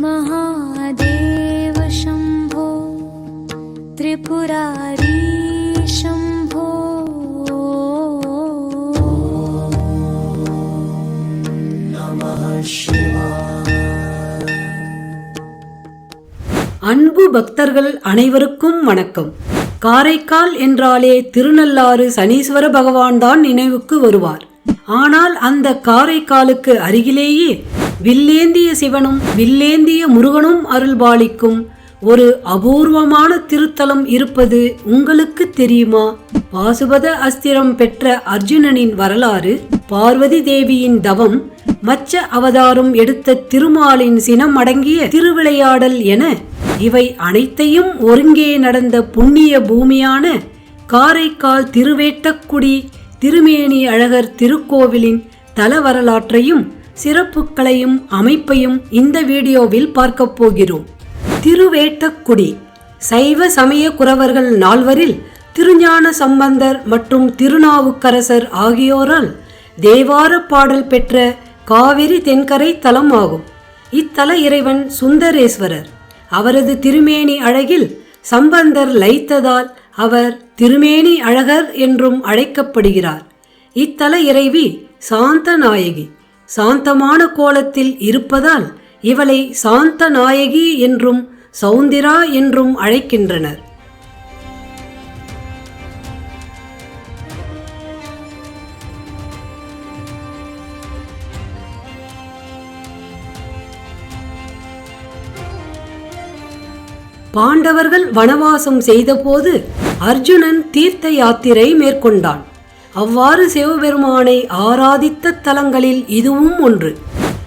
महादेव शम्भो त्रिपुरारी शम्भो அன்பு பக்தர்கள் அனைவருக்கும் வணக்கம் காரைக்கால் என்றாலே திருநள்ளாறு சனீஸ்வர பகவான் தான் நினைவுக்கு வருவார் ஆனால் அந்த காரைக்காலுக்கு அருகிலேயே வில்லேந்திய சிவனும் வில்லேந்திய முருகனும் அருள்பாலிக்கும் ஒரு அபூர்வமான திருத்தலம் இருப்பது உங்களுக்கு தெரியுமா? பாசுபத அஸ்திரம் பெற்ற அர்ஜுனனின் வரலாறு பார்வதி தேவியின் தவம் மச்ச அவதாரம் எடுத்த திருமாலின் சினம் அடங்கிய திருவிளையாடல் என இவை அனைத்தையும் ஒருங்கே நடந்த புண்ணிய பூமியான காரைக்கால் திருவேட்டக்குடி திருமேனி அழகர் திருக்கோவிலின் தல வரலாற்றையும் சிறப்புகளையும் அமைப்பையும் இந்த வீடியோவில் பார்க்கப் போகிறோம். திருவேட்டக்குடி. சைவ சமய குறவர்கள் நால்வரில் திருஞான சம்பந்தர் மற்றும் திருநாவுக்கரசர் ஆகியோரால் தேவார பாடல் பெற்ற காவிரி தென்கரை தலம் ஆகும் இத்தல இறைவன் சுந்தரேஸ்வரர். அவரது திருமேனி அழகில் சம்பந்தர் லைத்ததால் அவர் திருமேனி அழகர் என்றும் அழைக்கப்படுகிறார். இத்தல இறைவி சாந்த நாயகி. சாந்தமான கோலத்தில் இருப்பதால் இவளை சாந்த நாயகி என்றும் சௌந்திரா என்றும் அழைக்கின்றனர். பாண்டவர்கள் வனவாசம் செய்தபோது அர்ஜுனன் தீர்த்த யாத்திரை மேற்கொண்டான். அவ்வாறு சிவபெருமானை ஆராதித்த தலங்களில் இதுவும் ஒன்று.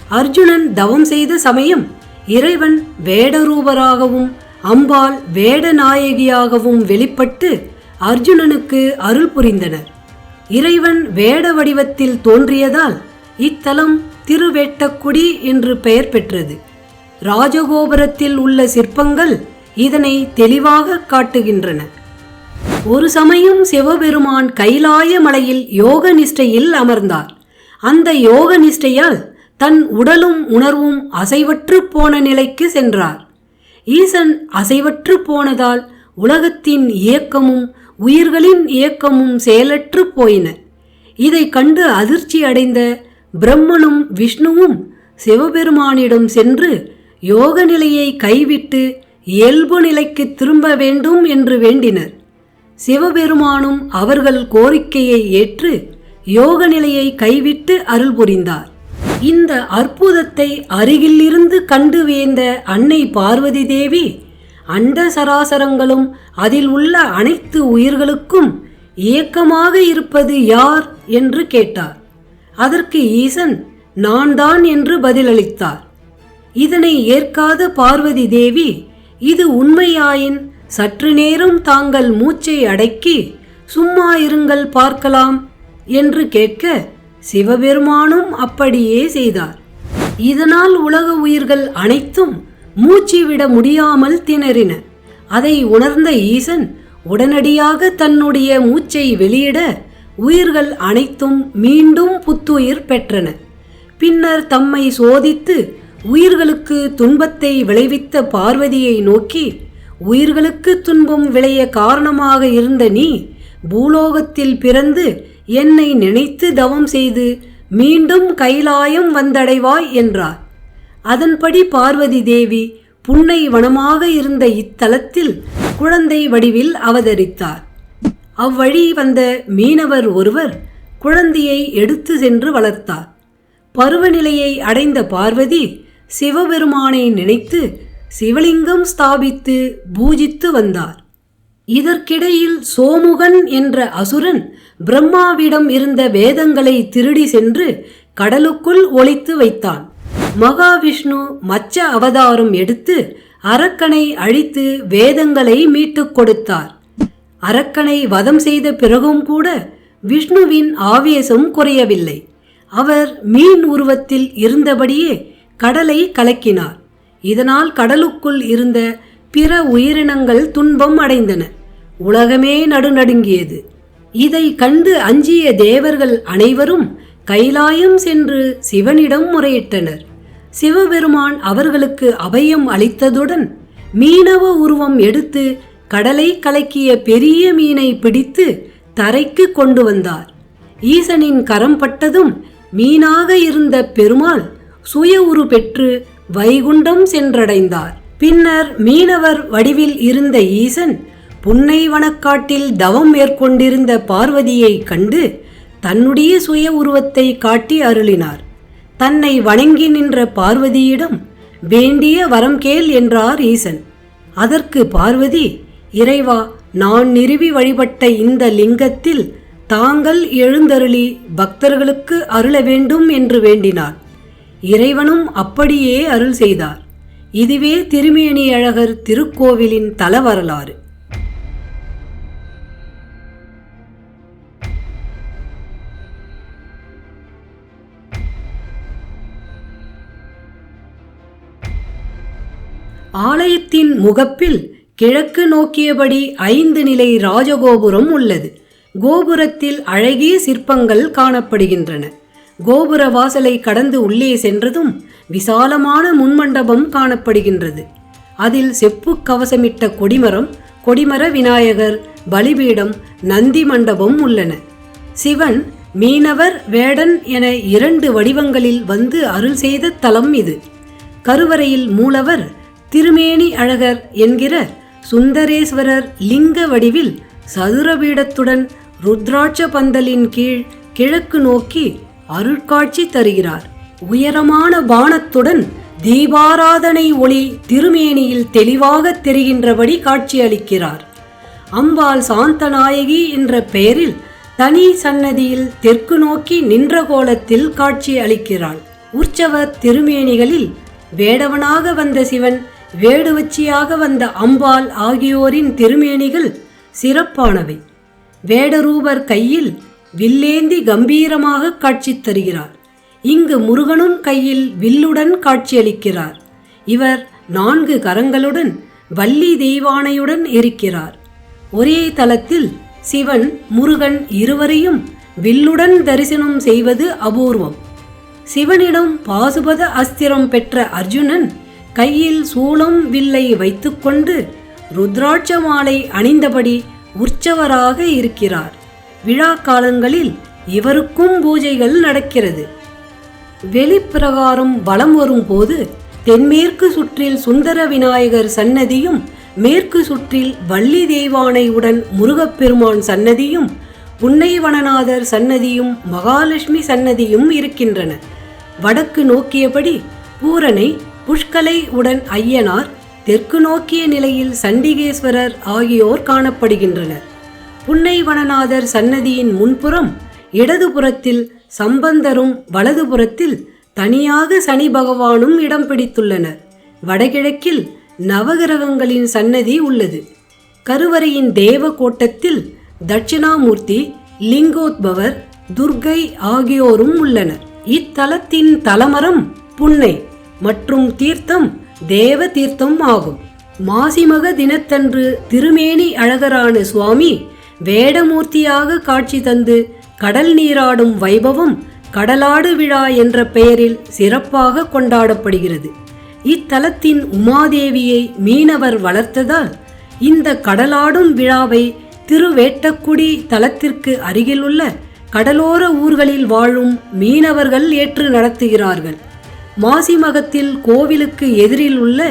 அர்ஜுனன் தவம் செய்த சமயம் இறைவன் வேடரூபராகவும் அம்பாள் வேடநாயகியாகவும் வெளிப்பட்டு அர்ஜுனனுக்கு அருள் புரிந்தனர். இறைவன் வேட வடிவத்தில் தோன்றியதால் இத்தலம் திருவேட்டக்குடி என்று பெயர் பெற்றது. ராஜகோபுரத்தில் உள்ள சிற்பங்கள் இதனை தெளிவாக காட்டுகின்றன. ஒரு சமயம் சிவபெருமான் கைலாய மலையில் யோக நிஷ்டையில் அமர்ந்தார். அந்த யோக நிஷ்டையால் தன் உடலும் உணர்வும் அசைவற்று போன நிலைக்கு சென்றார். ஈசன் அசைவற்று போனதால் உலகத்தின் இயக்கமும் உயிர்களின் இயக்கமும் செயலற்று போயின. இதை கண்டு அதிர்ச்சி அடைந்த பிரம்மனும் விஷ்ணுவும் சிவபெருமானிடம் சென்று யோக நிலையை கைவிட்டு இயல்பு நிலைக்கு திரும்ப வேண்டும் என்று வேண்டினர். சிவபெருமானும் அவர்கள் கோரிக்கையை ஏற்று யோக நிலையை கைவிட்டு அருள் புரிந்தார். இந்த அற்புதத்தை அருகிலிருந்து கண்டு வியந்த அன்னை பார்வதி தேவி அண்ட சராசரங்களும் அதில் உள்ள அனைத்து உயிர்களுக்கும் இயக்கமாக இருப்பது யார் என்று கேட்டார். அதற்கு ஈசன் நான் தான் என்று பதிலளித்தார். இதனை ஏற்காத பார்வதி தேவி இது உண்மையாயின் சற்று நேரம் தாங்கள் மூச்சை அடக்கி சும்மா இருங்கள் பார்க்கலாம் என்று கேட்க சிவபெருமானும் அப்படியே செய்தார். இதனால் உலக உயிர்கள் அனைத்தும் மூச்சு விட முடியாமல் திணறின. அதை உணர்ந்த ஈசன் உடனடியாக தன்னுடைய மூச்சை வெளியிட உயிர்கள் அனைத்தும் மீண்டும் புத்துயிர் பெற்றன. பின்னர் தம்மை சோதித்து உயிர்களுக்கு துன்பத்தை விளைவித்த பார்வதியை நோக்கி உயிர்களுக்கு துன்பம் விளைய காரணமாக இருந்த நீ பூலோகத்தில் பிறந்து என்னை நினைத்து தவம் செய்து மீண்டும் கைலாயம் வந்தடைவாய் என்றார். அதன்படி பார்வதி தேவி புன்னை வனமாக இருந்த இத்தலத்தில் குழந்தை வடிவில் அவதரித்தார். அவ்வழி வந்த மீனவர் ஒருவர் குழந்தையை எடுத்து சென்று வளர்த்தார். பருவநிலையை அடைந்த பார்வதி சிவபெருமானை நினைத்து சிவலிங்கம் ஸ்தாபித்து பூஜித்து வந்தார். இதற்கிடையில் சோமுகன் என்ற அசுரன் பிரம்மாவிடம் இருந்த வேதங்களை திருடி சென்று கடலுக்குள் ஒழித்து வைத்தான். மகாவிஷ்ணு மச்ச அவதாரம் எடுத்து அரக்கனை அழித்து வேதங்களை மீட்டுக் கொடுத்தார். அரக்கனை வதம் செய்த பிறகும் கூட விஷ்ணுவின் ஆவேசம் குறையவில்லை. அவர் மீன் உருவத்தில் இருந்தபடியே கடலை கலக்கினார். இதனால் கடலுக்குள் இருந்த பிற உயிரினங்கள் துன்பம் அடைந்தன. உலகமே நடுநடுங்கியது. இதை கண்டு அஞ்சிய தேவர்கள் அனைவரும் கைலாயம் சென்று சிவனிடம் முறையிட்டனர். சிவபெருமான் அவர்களுக்கு அபயம் அளித்ததுடன் மீனவ உருவம் எடுத்து கடலை கலக்கிய பெரிய மீனை பிடித்து தரைக்கு கொண்டு வந்தார். ஈசனின் கரம் பட்டதும் மீனாக இருந்த பெருமாள் சுய உரு பெற்று வைகுண்டம் சென்றடைந்தார். பின்னர் மீனவர் வடிவில் இருந்த ஈசன் புன்னை வனக்காட்டில் தவம் மேற்கொண்டிருந்த பார்வதியை கண்டு தன்னுடைய சுய உருவத்தை காட்டி அருளினார். தன்னை வணங்கி நின்ற பார்வதியிடம் வேண்டிய வரம் கேள் என்றார் ஈசன். அதற்கு பார்வதி இறைவா நான் நிறுவி வழிபட்ட இந்த லிங்கத்தில் தாங்கள் எழுந்தருளி பக்தர்களுக்கு அருள வேண்டும் என்று வேண்டினார் இறைவனும் அப்படியே அருள் செய்தார். இதுவே திருமேனி அழகர் திருக்கோவிலின் தல வரலாறு. ஆலயத்தின் முகப்பில் கிழக்கு நோக்கியபடி ஐந்து நிலை ராஜகோபுரம் உள்ளது. கோபுரத்தில் அழகிய சிற்பங்கள் காணப்படுகின்றன. கோபுர வாசலை கடந்து உள்ளே சென்றதும் விசாலமான முன்மண்டபம் காணப்படுகின்றது. அதில் செப்பு கவசமிட்ட கொடிமரம் கொடிமர விநாயகர் பலிபீடம் நந்தி மண்டபம் உள்ளன. சிவன் மீனவர் வேடன் என இரண்டு வடிவங்களில் வந்து அருள் செய்த தலம் இது. கருவறையில் மூலவர் திருமேனி அழகர் என்கிற சுந்தரேஸ்வரர் லிங்க வடிவில் சதுரபீடத்துடன் ருத்ராட்ச பந்தலின் கீழ் கிழக்கு நோக்கி அருட்காட்சி தருகிறார். உயரமான பானத்துடன் தீபாராதனை ஒளி திருமேனியில் தெளிவாக தெரிகின்றபடி காட்சியளிக்கிறார். அம்பாள் சாந்தநாயகி என்ற பெயரில் தனி சன்னதியில் தெற்கு நோக்கி நின்ற கோலத்தில் காட்சி அளிக்கிறாள் உற்சவர் திருமேனிகளில் வேடவனாக வந்த சிவன் வேடுவச்சியாக வந்த அம்பாள் ஆகியோரின் திருமேனிகள் சிறப்பானவை. வேடரூபர் கையில் வில்லேந்தி கம்பீரமாக காட்சி தருகிறார். இங்கு முருகனும் கையில் வில்லுடன் காட்சியளிக்கிறார். இவர் நான்கு கரங்களுடன் வள்ளி தெய்வானையுடன் இருக்கிறார். ஒரே தலத்தில் சிவன் முருகன் இருவரையும் வில்லுடன் தரிசனம் செய்வது அபூர்வம். சிவனிடம் பாசுபத அஸ்திரம் பெற்ற அர்ஜுனன் கையில் சூளம் வில்லை வைத்துக்கொண்டு ருத்ராட்ச மாலை அணிந்தபடி உற்சவராக இருக்கிறார். விழா காலங்களில் இவருக்கும் பூஜைகள் நடக்கிறது. வெளிப்பிரகாரம் வலம் வரும்போது தென்மேற்கு சுற்றில் சுந்தர விநாயகர் சன்னதியும் மேற்கு சுற்றில் வள்ளி தெய்வானையுடன் முருகப்பெருமான் சன்னதியும் புன்னைவனநாதர் சன்னதியும் மகாலட்சுமி சன்னதியும் இருக்கின்றன. வடக்கு நோக்கியபடி பூரணை புஷ்கலை உடன் ஐயனார் தெற்கு நோக்கிய நிலையில் சண்டிகேஸ்வரர் ஆகியோர் காணப்படுகின்றனர். புன்னைவனநாதர் சன்னதியின் முன்புறம் இடதுபுறத்தில் சம்பந்தரும் வலதுபுறத்தில் தனியாக சனி பகவானும் இடம் பிடித்துள்ளனர். வடகிழக்கில் நவகிரகங்களின் சன்னதி உள்ளது. கருவறையின் தேவ கோட்டத்தில் தட்சிணாமூர்த்தி லிங்கோத்பவர் துர்கை ஆகியோரும் உள்ளனர். இத்தலத்தின் தலமரம் புன்னை மற்றும் தீர்த்தம் தேவ தீர்த்தம் ஆகும். மாசிமக தினத்தன்று திருமேனி அழகரான சுவாமி வேடமூர்த்தியாக காட்சி தந்து கடல் நீராடும் வைபவம் கடலாடு விழா என்ற பெயரில் சிறப்பாக கொண்டாடப்படுகிறது. இத்தலத்தின் உமாதேவியை மீனவர் வளர்த்ததால் இந்த கடலாடும் விழாவை திருவேட்டக்குடி தலத்திற்கு அருகிலுள்ள கடலோர ஊர்களில் வாழும் மீனவர்கள் ஏற்று நடத்துகிறார்கள். மாசிமகத்தில் கோவிலுக்கு எதிரில் உள்ள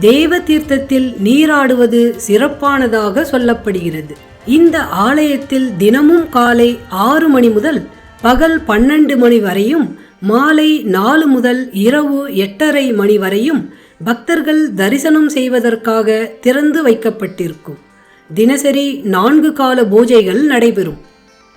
தேவ தீர்த்தத்தில் நீராடுவது சிறப்பானதாக சொல்லப்படுகிறது. இந்த ஆலயத்தில் தினமும் காலை ஆறு மணி முதல் பகல் பன்னெண்டு மணி வரையும் மாலை நாலு முதல் இரவு எட்டரை மணி வரையும் பக்தர்கள் தரிசனம் செய்வதற்காக திறந்து வைக்கப்பட்டிருக்கும். தினசரி நான்கு கால பூஜைகள் நடைபெறும்.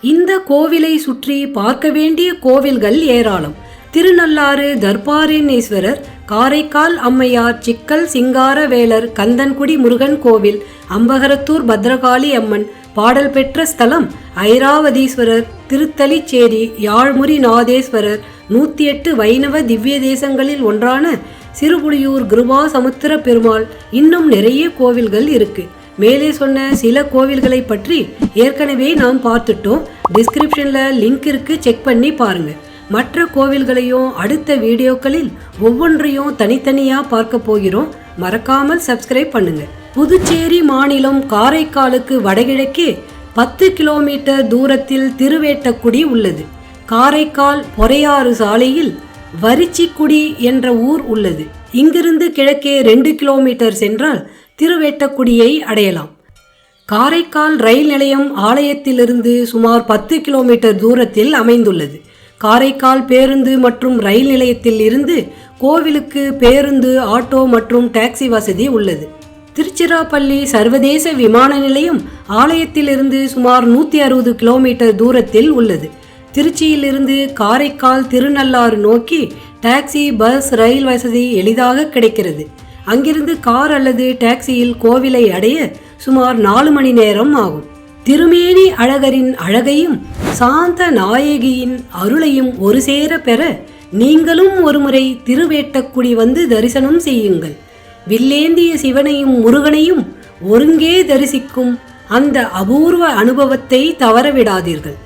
இந்த கோவிலை சுற்றி பார்க்க வேண்டிய கோவில்கள் ஏராளம். திருநள்ளாறு தர்பாரண்யேஸ்வரர் காரைக்கால் அம்மையார் சிக்கல் சிங்காரவேலர் கந்தன்குடி முருகன் கோவில் அம்பகரத்தூர் பத்ரகாளி அம்மன் பாடல் பெற்ற ஸ்தலம் ஐராவதீஸ்வரர் திருத்தலிச்சேரி யாழ்முறி நாதேஸ்வரர் நூத்தி எட்டு வைணவ திவ்ய தேசங்களில் ஒன்றான சிறுபுலியூர் கிருபா சமுத்திர பெருமாள். இன்னும் நிறைய கோவில்கள் இருக்கு. மேலே சொன்ன சில கோவில்களை பற்றி ஏற்கனவே நாம் பார்த்துட்டோம். டிஸ்கிரிப்ஷன்ல லிங்க் இருக்கு. செக் பண்ணி பாருங்கள் மற்ற கோவில்களையும் அடுத்த வீடியோக்களில் ஒவ்வொன்றையும் தனித்தனியா பார்க்க போகிறோம். மறக்காமல் சப்ஸ்கிரைப் பண்ணுங்க. புதுச்சேரி மாநிலம் காரைக்காலுக்கு வடகிழக்கே பத்து கிலோமீட்டர் தூரத்தில் திருவேட்டக்குடி உள்ளது. காரைக்கால் பொறையாறு சாலையில் வரிச்சிக்குடி என்ற ஊர் உள்ளது. இங்கிருந்து கிழக்கே ரெண்டு கிலோமீட்டர் சென்றால் திருவேட்டக்குடியை அடையலாம். காரைக்கால் ரயில் நிலையம் ஆலயத்திலிருந்து சுமார் பத்து கிலோமீட்டர் தூரத்தில் அமைந்துள்ளது. காரைக்கால் பேருந்து மற்றும் ரயில் நிலையத்தில் இருந்து கோவிலுக்கு பேருந்து ஆட்டோ மற்றும் டாக்ஸி வசதி உள்ளது. திருச்சிராப்பள்ளி சர்வதேச விமான நிலையம் ஆலயத்திலிருந்து சுமார் நூற்றி அறுபது கிலோமீட்டர் தூரத்தில் உள்ளது. திருச்சியிலிருந்து காரைக்கால் திருநள்ளாறு நோக்கி டாக்ஸி பஸ் ரயில் வசதி எளிதாக கிடைக்கிறது. அங்கிருந்து கார் அல்லது டாக்ஸியில் கோவிலை அடைய சுமார் நாலு மணி நேரம் ஆகும். திருமேனி அழகரின் அழகையும் சாந்த நாயகியின் அருளையும் ஒரு சேர பெற நீங்களும் ஒருமுறை திருவேட்டக்குடி வந்து தரிசனம் செய்யுங்கள். வில்லேந்திய சிவனையும் முருகனையும் ஒருங்கே தரிசிக்கும் அந்த அபூர்வ அனுபவத்தை தவறவிடாதீர்கள்.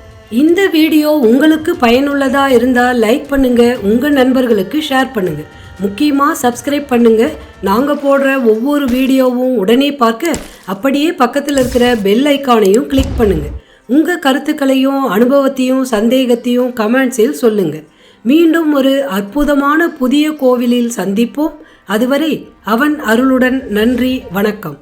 இந்த வீடியோ உங்களுக்கு பயனுள்ளதா இருந்தால் லைக் பண்ணுங்க உங்க நண்பர்களுக்கு ஷேர் பண்ணுங்க. முக்கியமாக சப்ஸ்கிரைப் பண்ணுங்கள் நாங்கள் போடுற ஒவ்வொரு வீடியோவும் உடனே பார்க்க அப்படியே பக்கத்தில் இருக்கிற பெல் ஐக்கானையும் கிளிக் பண்ணுங்கள் உங்கள் கருத்துக்களையும் அனுபவத்தையும் சந்தேகத்தையும் கமெண்ட்ஸில் சொல்லுங்கள் மீண்டும் ஒரு அற்புதமான புதிய கோவிலில் சந்திப்போம். அதுவரை அவன் அருளுடன் நன்றி வணக்கம்.